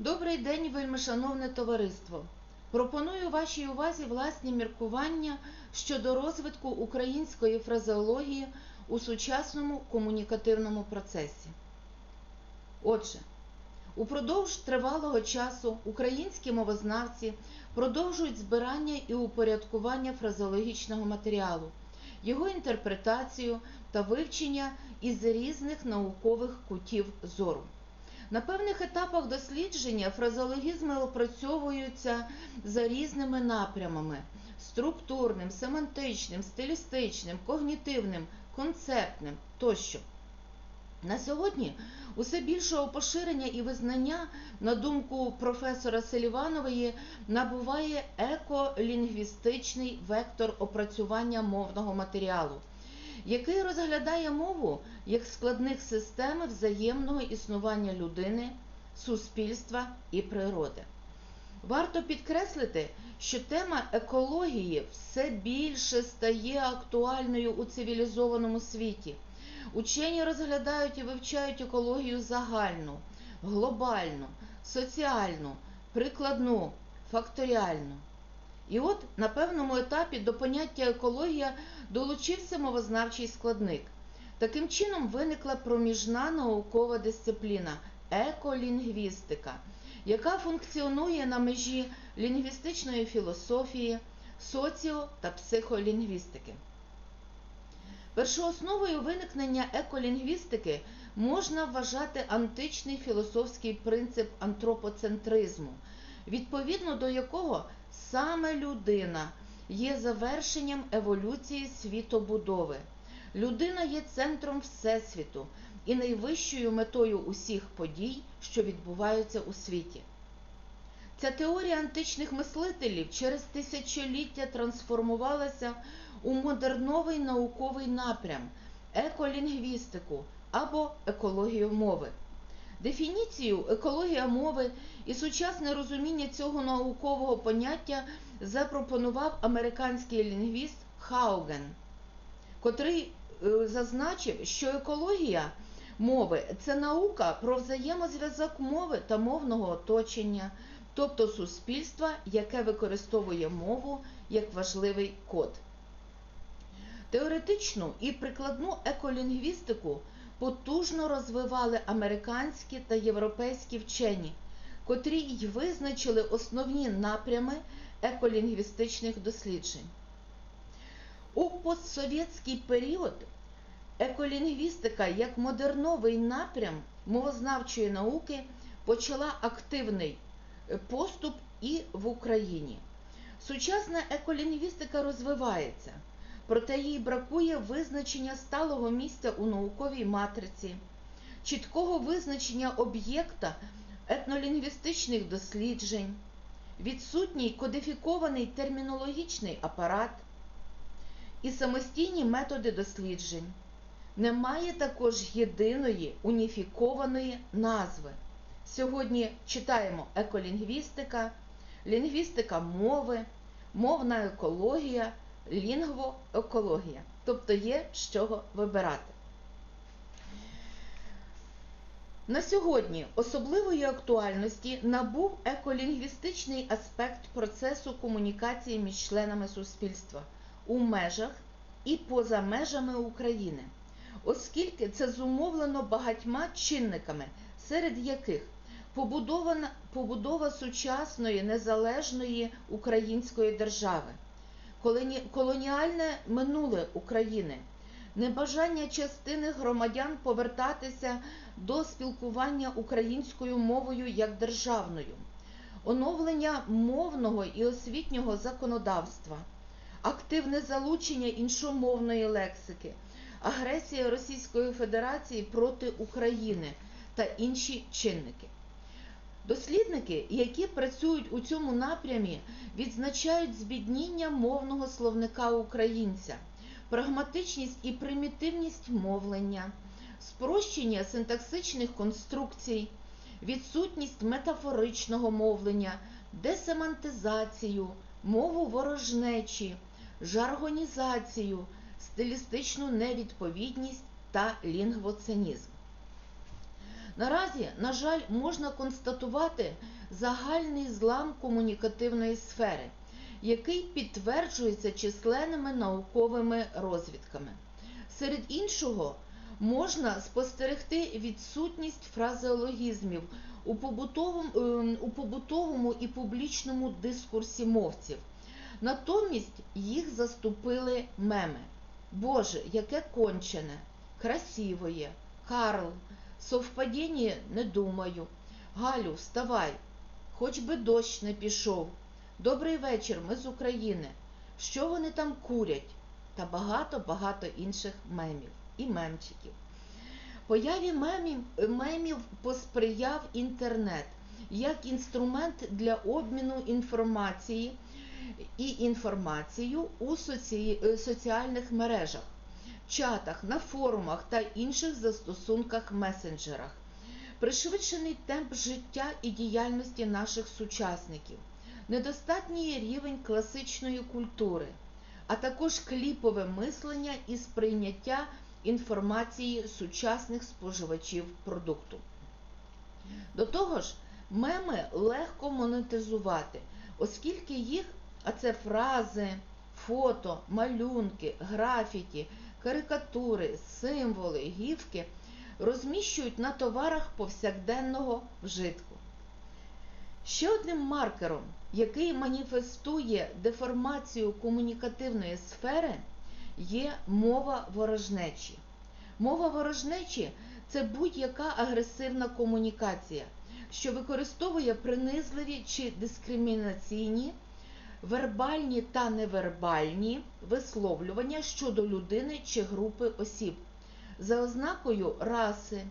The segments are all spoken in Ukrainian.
Добрий день, вельмишановне товариство. Пропоную вашій увазі власні міркування щодо розвитку української фразеології у сучасному комунікативному процесі. Отже, упродовж тривалого часу українські мовознавці продовжують збирання і упорядкування фразеологічного матеріалу, його інтерпретацію та вивчення із різних наукових кутів зору. На певних етапах дослідження фразеологізми опрацьовуються за різними напрямами: структурним, семантичним, стилістичним, когнітивним, концептним тощо. На сьогодні усе більшого поширення і визнання, на думку професора Селіванової, набуває еколінгвістичний вектор опрацювання мовного матеріалу, який розглядає мову як складник системи взаємного існування людини, суспільства і природи. Варто підкреслити, що тема екології все більше стає актуальною у цивілізованому світі. Учені розглядають і вивчають екологію загальну, глобальну, соціальну, прикладну, факторіальну. І от на певному етапі до поняття екологія долучився мовознавчий складник. Таким чином виникла проміжна наукова дисципліна еколінгвістика, яка функціонує на межі лінгвістичної філософії, соціо та психолінгвістики. Першоосновою виникнення еколінгвістики можна вважати античний філософський принцип антропоцентризму, відповідно до якого саме людина є завершенням еволюції світобудови. Людина є центром Всесвіту і найвищою метою усіх подій, що відбуваються у світі. Ця теорія античних мислителів через тисячоліття трансформувалася у модерновий науковий напрям еколінгвістику або екологію мови. Дефініцію екологія мови і сучасне розуміння цього наукового поняття запропонував американський лінгвіст Хауген, котрий е, зазначив, що екологія мови це наука про взаємозв'язок мови та мовного оточення, тобто суспільства, яке використовує мову як важливий код. Теоретичну і прикладну еколінгвістику потужно розвивали американські та європейські вчені, котрі й визначили основні напрями еколінгвістичних досліджень. У постсовєтський період еколінгвістика як модерновий напрям мовознавчої науки почала активний поступ і в Україні. Сучасна еколінгвістика розвивається, проте їй бракує визначення сталого місця у науковій матриці, чіткого визначення об'єкта етнолінгвістичних досліджень, відсутній кодифікований термінологічний апарат і самостійні методи досліджень. Немає також єдиної уніфікованої назви. Сьогодні читаємо еколінгвістика, лінгвістика мови, мовна екологія, лінгвоекологія. Тобто є з чого вибирати. На сьогодні особливої актуальності набув еколінгвістичний аспект процесу комунікації між членами суспільства у межах і поза межами України, оскільки це зумовлено багатьма чинниками, серед яких побудова сучасної незалежної української держави, колоніальне минуле України, небажання частини громадян повертатися до спілкування українською мовою як державною, оновлення мовного і освітнього законодавства, активне залучення іншомовної лексики, агресія Російської Федерації проти України та інші чинники. Дослідники, які працюють у цьому напрямі, відзначають збідніння мовного словника українця, прагматичність і примітивність мовлення, спрощення синтаксичних конструкцій, відсутність метафоричного мовлення, десемантизацію, мову ворожнечі, жаргонізацію, стилістичну невідповідність та лінгвоцинізм. Наразі, на жаль, можна констатувати загальний злам комунікативної сфери, який підтверджується численними науковими розвідками. Серед іншого, можна спостерегти відсутність фразеологізмів у побутовому, ем, у побутовому і публічному дискурсі мовців. Натомість їх заступили меми. Боже, яке кончене, красивоє, Карл, совпадіння не думаю. Галю, вставай, хоч би дощ не пішов. Добрий вечір, ми з України. Що вони там курять? Та багато-багато інших мемів і мемчиків. Появі мемів, мемів посприяв інтернет як інструмент для обміну інформації і інформацією у соці... е, соціальних мережах, чатах, на форумах та інших застосунках месенджерах. Пришвидшений темп життя і діяльності наших сучасників, недостатній рівень класичної культури, а також кліпове мислення і сприйняття інформації сучасних споживачів продукту. До того ж, меми легко монетизувати, оскільки їх, а це фрази, фото, малюнки, графіті, карикатури, символи, гівки, розміщують на товарах повсякденного вжитку. Ще одним маркером, який маніфестує деформацію комунікативної сфери, є мова ворожнечі. Мова ворожнечі це будь-яка агресивна комунікація, що використовує принизливі чи дискримінаційні, вербальні та невербальні висловлювання щодо людини чи групи осіб за ознакою раси,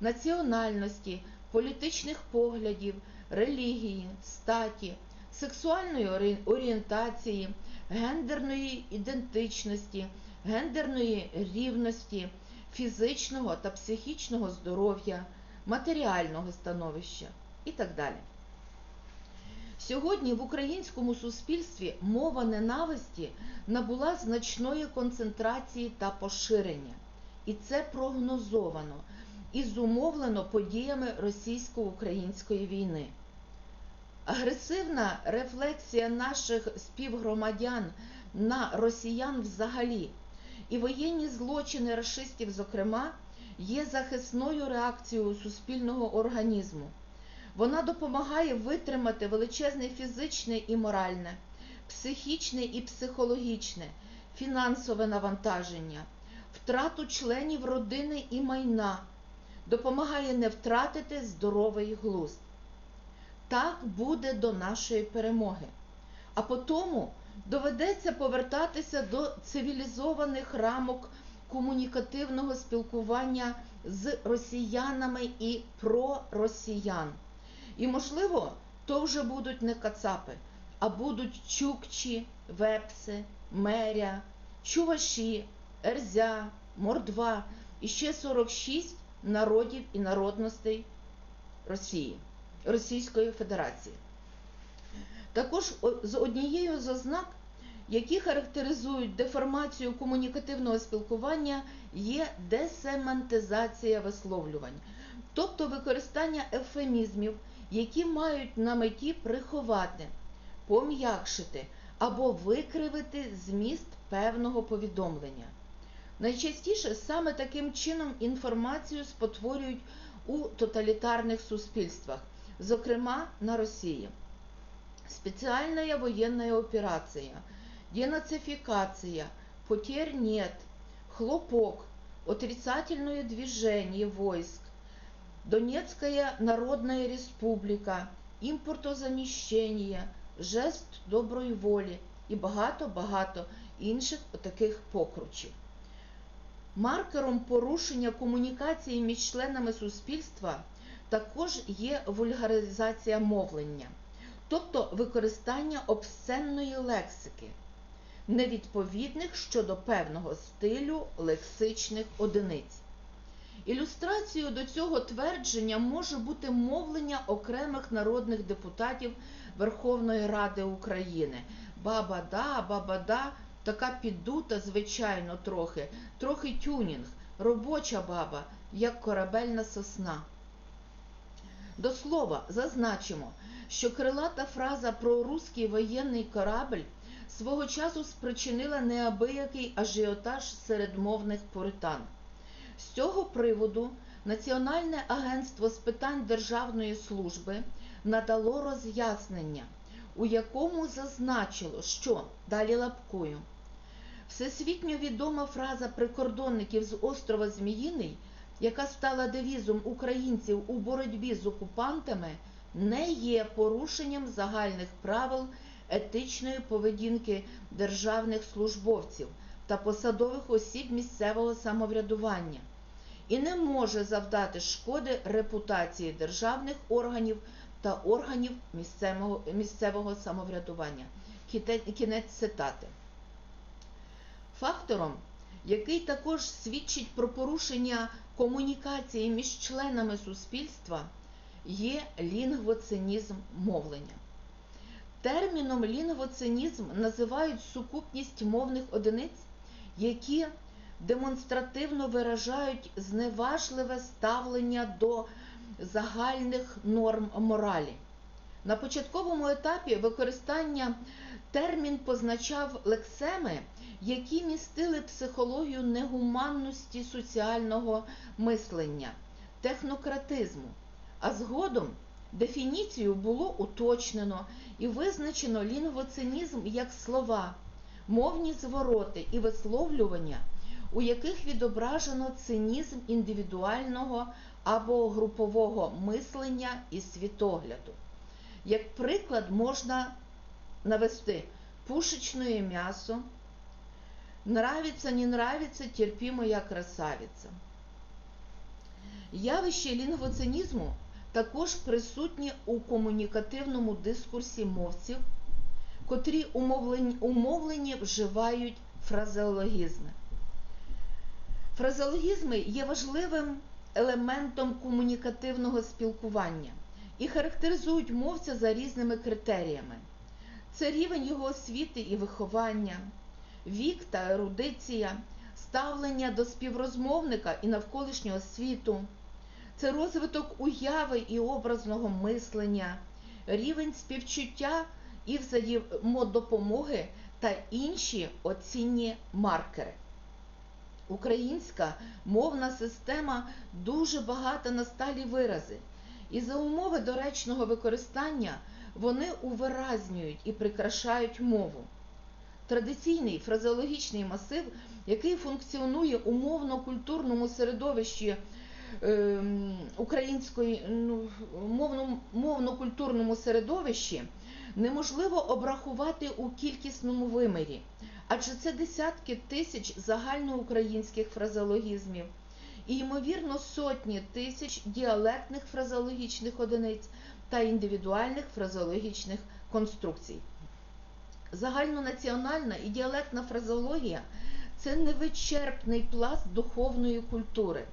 національності, політичних поглядів, релігії, статі, сексуальної орієнтації, гендерної ідентичності, гендерної рівності, фізичного та психічного здоров'я, матеріального становища і так далі. Сьогодні в українському суспільстві мова ненависті набула значної концентрації та поширення, і це прогнозовано і зумовлено подіями російсько-української війни. Агресивна рефлексія наших співгромадян на росіян взагалі і воєнні злочини расистів, зокрема, є захисною реакцією суспільного організму. Вона допомагає витримати величезне фізичне і моральне, психічне і психологічне, фінансове навантаження, втрату членів родини і майна, допомагає не втратити здоровий глузд. Так буде до нашої перемоги. А потому доведеться повертатися до цивілізованих рамок комунікативного спілкування з росіянами і про росіян. І, можливо, то вже будуть не кацапи, а будуть чукчі, вепси, меря, чуваші, ерзя, мордва і ще 46 народів і народностей Росії, Російської Федерації. Також з однією з ознак, які характеризують деформацію комунікативного спілкування, є десемантизація висловлювань, тобто використання ефемізмів, які мають на меті приховати, пом'якшити або викривити зміст певного повідомлення. Найчастіше саме таким чином інформацію спотворюють у тоталітарних суспільствах, зокрема на Росії. Специальная военная операция, денацификация, потерь нет, хлопок, отрицательное движение войск, Донецкая Народная Республика, імпортозаміщення, жест доброї волі і багато-багато інших таких покручів. Маркером порушення комунікації між членами суспільства також є вульгаризація мовлення, тобто використання обсценної лексики, невідповідних щодо певного стилю лексичних одиниць. Ілюстрацією до цього твердження може бути мовлення окремих народних депутатів Верховної Ради України. Баба да, баба да, така піддута, звичайно, трохи, трохи тюнінг, робоча баба, як корабельна сосна. До слова, зазначимо, що крилата фраза про руський воєнний корабль свого часу спричинила неабиякий ажіотаж серед мовних пуритан. З цього приводу Національне агентство з питань державної служби надало роз'яснення, у якому зазначило, що далі лапкою. Всесвітньо відома фраза прикордонників з острова Зміїний, яка стала девізом українців у боротьбі з окупантами, не є порушенням загальних правил етичної поведінки державних службовців та посадових осіб місцевого самоврядування і не може завдати шкоди репутації державних органів та органів місцевого, місцевого самоврядування. Кінець цитати. Фактором, який також свідчить про порушення комунікації між членами суспільства, є лінгвоцинізм мовлення. Терміном лінгвоцинізм називають сукупність мовних одиниць, які демонстративно виражають зневажливе ставлення до загальних норм моралі. На початковому етапі використання термін позначав лексеми, які містили психологію негуманності соціального мислення, технократизму, а згодом дефініцію було уточнено і визначено лінгвоцинізм як слова, мовні звороти і висловлювання, у яких відображено цинізм індивідуального або групового мислення і світогляду. Як приклад можна навести пушечное м'ясо, нравится, не нравится, терпимо я красавиця. Явище лінгвоцинізму також присутнє у комунікативному дискурсі мовців, котрі умовлені вживають фразеологізми. Фразеологізми є важливим елементом комунікативного спілкування і характеризують мовця за різними критеріями. Це рівень його освіти і виховання, вік та ерудиція, ставлення до співрозмовника і навколишнього світу, це розвиток уяви і образного мислення, рівень співчуття і взаємодопомоги та інші оцінні маркери. Українська мовна система дуже багата на сталі вирази, і за умови доречного використання вони увиразнюють і прикрашають мову. Традиційний фразеологічний масив, який функціонує у мовно-культурному середовищі української ну, мовно, мовно-культурному середовищі, неможливо обрахувати у кількісному вимірі, адже це десятки тисяч загальноукраїнських фразеологізмів і, ймовірно, сотні тисяч діалектних фразеологічних одиниць та індивідуальних фразеологічних конструкцій. Загальнонаціональна і діалектна фразеологія це невичерпний пласт духовної культури,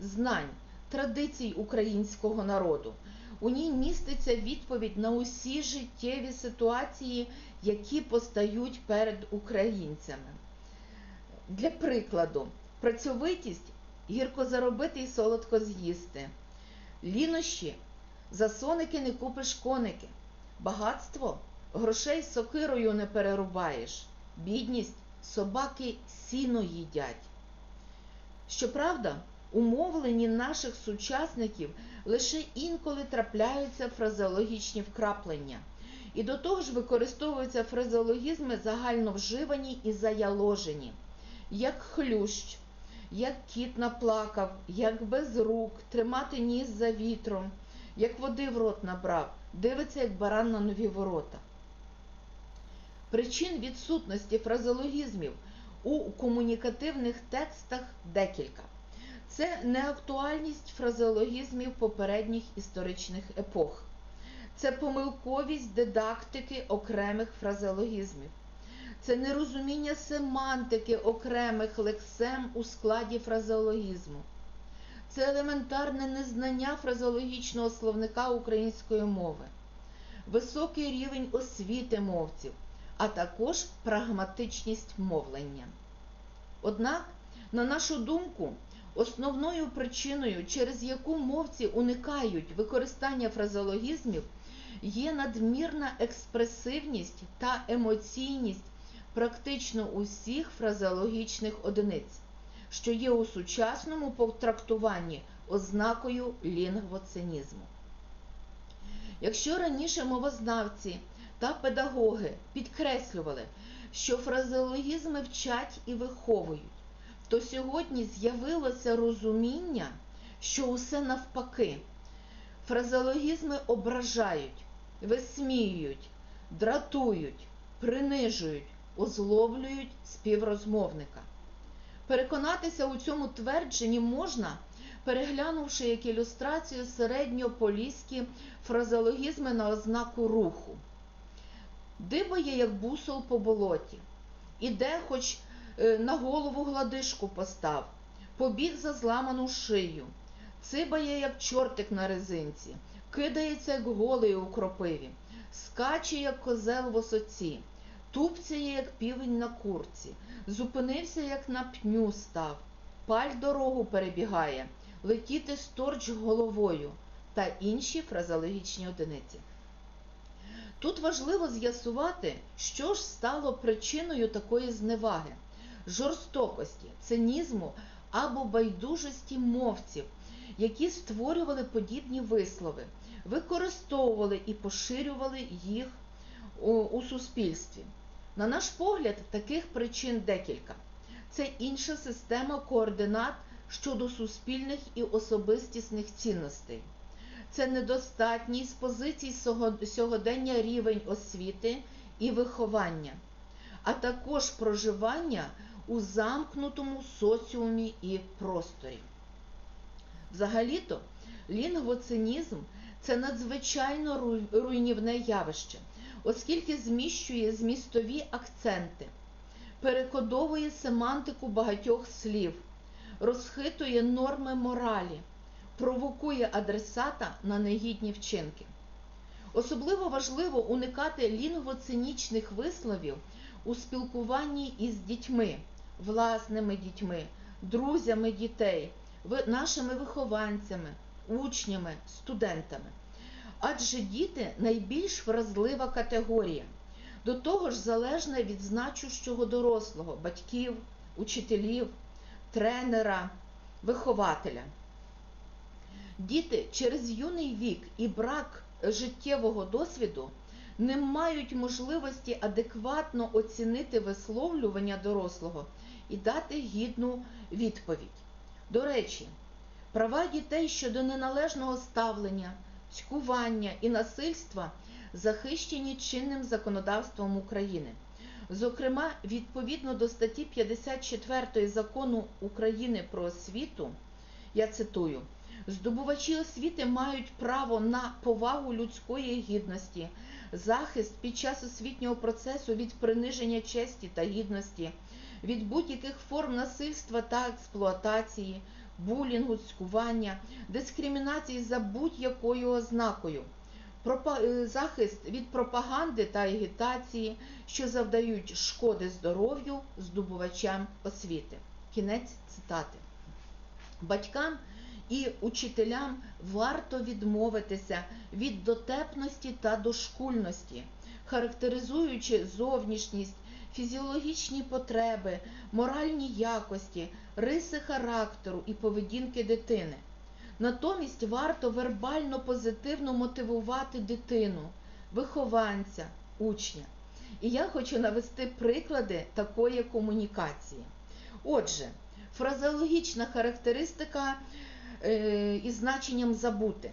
знань, традицій українського народу. У ній міститься відповідь на усі життєві ситуації, які постають перед українцями. Для прикладу, працьовитість гірко заробити і солодко з'їсти, лінощі за соники не купиш коники, багатство грошей сокирою не перерубаєш, бідність собаки сіно їдять. Щоправда, у мовленні наших сучасників лише інколи трапляються фразеологічні вкраплення, і до того ж використовуються фразеологізми загально вживані і заяложені, як хлющ, як кіт наплакав, як без рук, тримати ніс за вітром, як води в рот набрав, дивиться, як баран на нові ворота. Причин відсутності фразеологізмів у комунікативних текстах декілька. Це неактуальність фразеологізмів попередніх історичних епох, це помилковість дидактики окремих фразеологізмів, це нерозуміння семантики окремих лексем у складі фразеологізму, це елементарне незнання фразеологічного словника української мови, високий рівень освіти мовців, а також прагматичність мовлення. Однак, на нашу думку, Основною причиною, через яку мовці уникають використання фразеологізмів, є надмірна експресивність та емоційність практично усіх фразеологічних одиниць, що є у сучасному потрактуванні ознакою лінгвоцинізму. Якщо раніше мовознавці та педагоги підкреслювали, що фразеологізми вчать і виховують, то сьогодні з'явилося розуміння, що усе навпаки. Фразеологізми ображають, висміюють, дратують, принижують, озлоблюють співрозмовника. Переконатися у цьому твердженні можна, переглянувши як ілюстрацію середньополіські фразеологізми на ознаку руху. Дибає, як бусол по болоті, іде, хоч на голову гладишку постав, побіг за зламану шию, цибає, як чортик на резинці, кидається, як голий у кропиві, скаче, як козел в осоці, тупцяє, як півень на курці, зупинився, як на пню став, паль дорогу перебігає, летіти сторч головою та інші фразеологічні одиниці. Тут важливо з'ясувати, що ж стало причиною такої зневаги, жорстокості, цинізму або байдужості мовців, які створювали подібні вислови, використовували і поширювали їх у, суспільстві. На наш погляд, таких причин декілька. Це інша система координат щодо суспільних і особистісних цінностей. Це недостатній з позицій сьогодення рівень освіти і виховання, а також проживання у замкнутому соціумі і просторі. Взагалі-то лінгвоцинізм це надзвичайно руйнівне явище, оскільки зміщує змістові акценти, перекодовує семантику багатьох слів, розхитує норми моралі, провокує адресата на негідні вчинки. Особливо важливо уникати лінгвоцинічних висловів у спілкуванні із дітьми, власними дітьми, друзями дітей, нашими вихованцями, учнями, студентами. Адже діти найбільш вразлива категорія, до того ж залежна від значущого дорослого, батьків, учителів, тренера, вихователя. Діти через юний вік і брак життєвого досвіду не мають можливості адекватно оцінити висловлювання дорослого і дати гідну відповідь. До речі, права дітей щодо неналежного ставлення, цькування і насильства захищені чинним законодавством України. Зокрема, відповідно до статті 54 закону України про освіту, я цитую. Здобувачі освіти мають право на повагу людської гідності, захист під час освітнього процесу від приниження честі та гідності, від будь-яких форм насильства та експлуатації, булінгу, цькування, дискримінації за будь-якою ознакою, захист від пропаганди та агітації, що завдають шкоди здоров'ю здобувачам освіти. Кінець цитати. Батькам і учителям варто відмовитися від дотепності та дошкульності, характеризуючи зовнішність, фізіологічні потреби, моральні якості, риси характеру і поведінки дитини. Натомість варто вербально позитивно мотивувати дитину, вихованця, учня. І я хочу навести приклади такої комунікації. Отже, фразеологічна характеристика із значенням забути.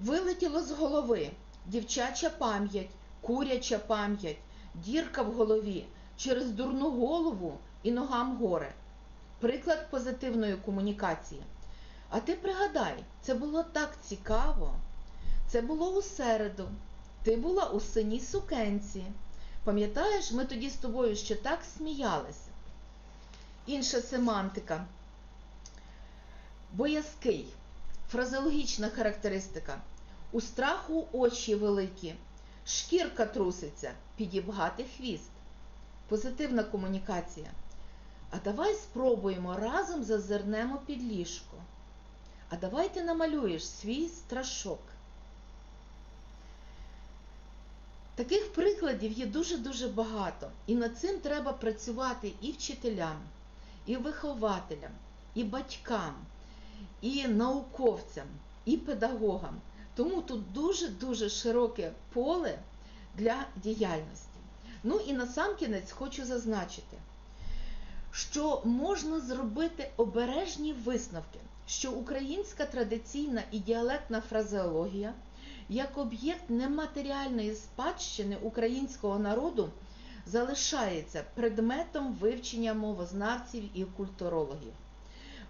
Вилетіло з голови дівчача пам'ять, куряча пам'ять, дірка в голові через дурну голову і ногам горе. Приклад позитивної комунікації. А ти пригадай, це було так цікаво. Це було у середу. Ти була у синій сукенці. Пам'ятаєш, ми тоді з тобою ще так сміялися. Інша семантика. Боязкий. Фразеологічна характеристика. У страху очі великі, шкірка труситься, підібгати хвіст. Позитивна комунікація. А давай спробуємо разом зазирнемо під ліжко. А давай ти намалюєш свій страшок. Таких прикладів є дуже-дуже багато. І над цим треба працювати і вчителям, і вихователям, і батькам, і науковцям, і педагогам. Тому тут дуже-дуже широке поле для діяльності. Ну і насамкінець хочу зазначити, що можна зробити обережні висновки, що українська традиційна і діалектна фразеологія як об'єкт нематеріальної спадщини українського народу залишається предметом вивчення мовознавців і культурологів.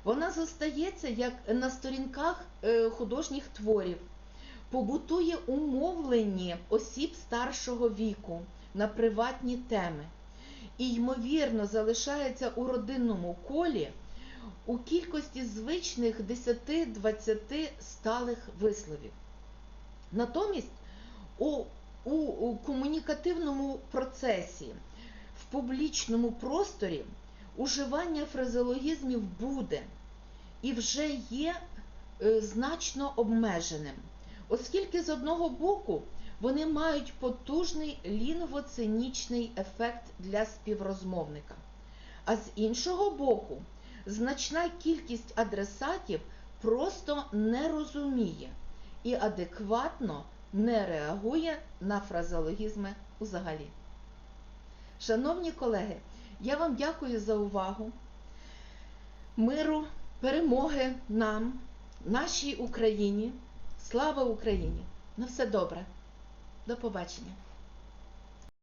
Вона зостається як на сторінках е, художніх творів, побутує умовлені осіб старшого віку на приватні теми і, ймовірно, залишається у родинному колі у кількості звичних 10-20 сталих висловів. Натомість у, у, у комунікативному процесі, в публічному просторі уживання фразеологізмів буде і вже є е, значно обмеженим, оскільки з одного боку вони мають потужний лінгвоцинічний ефект для співрозмовника, а з іншого боку, значна кількість адресатів просто не розуміє і адекватно не реагує на фразеологізми взагалі. Шановні колеги, я вам дякую за увагу. Миру, перемоги нам, нашій Україні. Слава Україні! На все добре. До побачення.